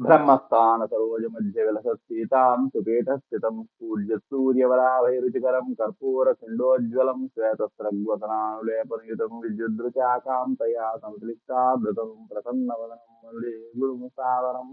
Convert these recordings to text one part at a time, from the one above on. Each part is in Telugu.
బ్రహ్మస్థాన సరోజ మధ్య విలసీతాం సుపీఠస్థితం పూజ్య సూర్యవరాభైరుచికరం కర్పూర ఖండోజ్వలం శ్వేతస్రగ్వతనానులేపనయుతం విద్యుదృచాకాంతయా సంశ్లిష్టాధృతం ప్రసన్నవదనం వందే గురుముసాదనం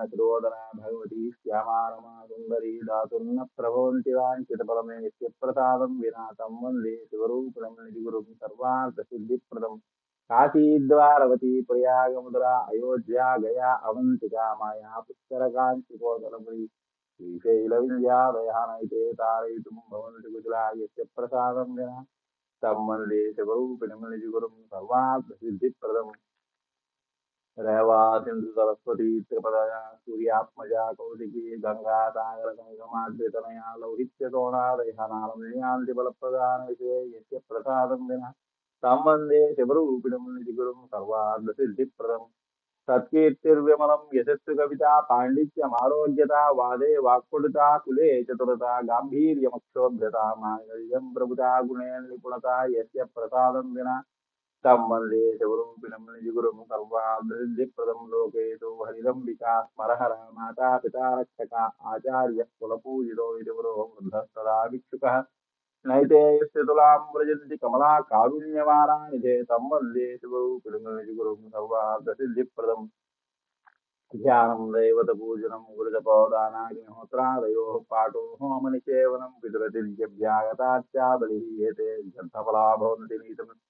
తారా చిన్నత్రోదనా భగవతి శ్యామారమా సుందరీ దాతుర్న ప్రభవంతి వాంఛితఫలమే యస్య ప్రసాదం వినా తం వందే శివరూపిణం నిధిగురుం సర్వార్థసిద్ధిప్రదం. కాశీద్వారవతి ప్రయాగముద్రా అయోధ్యా గయా అవంతికా మాయా పుష్కరకాంచికోదలపురి శ్రీశైల వింధ్యాదయానైతే తారయితుం భవంతి కుశలా యస్య ప్రసాదం వినా. తమ్మందే శివరూపిణిగురుం సర్వార్థసిద్ధిప్రదం రేవా సింధు సరస్వతి త్రిపదయ సూర్యాత్మజ కౌశికీ గంగా సాగర సంగమాద్రితనయా లౌహిత్య సోణాదయానాలంతి బలప్రదాన విషయ యస్య ప్రసాదం విన సంబంధే శివరూపిణం నిధిగురుం సర్వార్థసిద్ధిప్రదం సత్కీర్తిర్విమలం యశస్సు కవిత పాండిత్యమారోగ్యత వాదే వాక్పడుత కులే చతురత గాంభీర్యమక్షోభ్యత మాంగళ్యం ప్రభుత గుణే నిపుణత యస్య ప్రసాదం వినా తం వందే శివరూపిణం సర్వాభివృద్ధిప్రదం లోకేతో హరిదంబికా స్మరహర మాతా పితా ఆచార్య కులపూజితో విదుగురో వృద్ధస్తదా భిక్షుక నైతే యస్య వ్రజంతి కమలా కారుణ్యవారాణి తం వందే శివరూపిణం ధ్యానం దైవత పూజనం గురుజపౌదానాగ్నిహోత్రాదయో పాఠో హోమనిషేవనం పితృతిర్యభ్యాగతాచ్చాబలిహీయతే గ్రంథఫలా భవంతి నీతం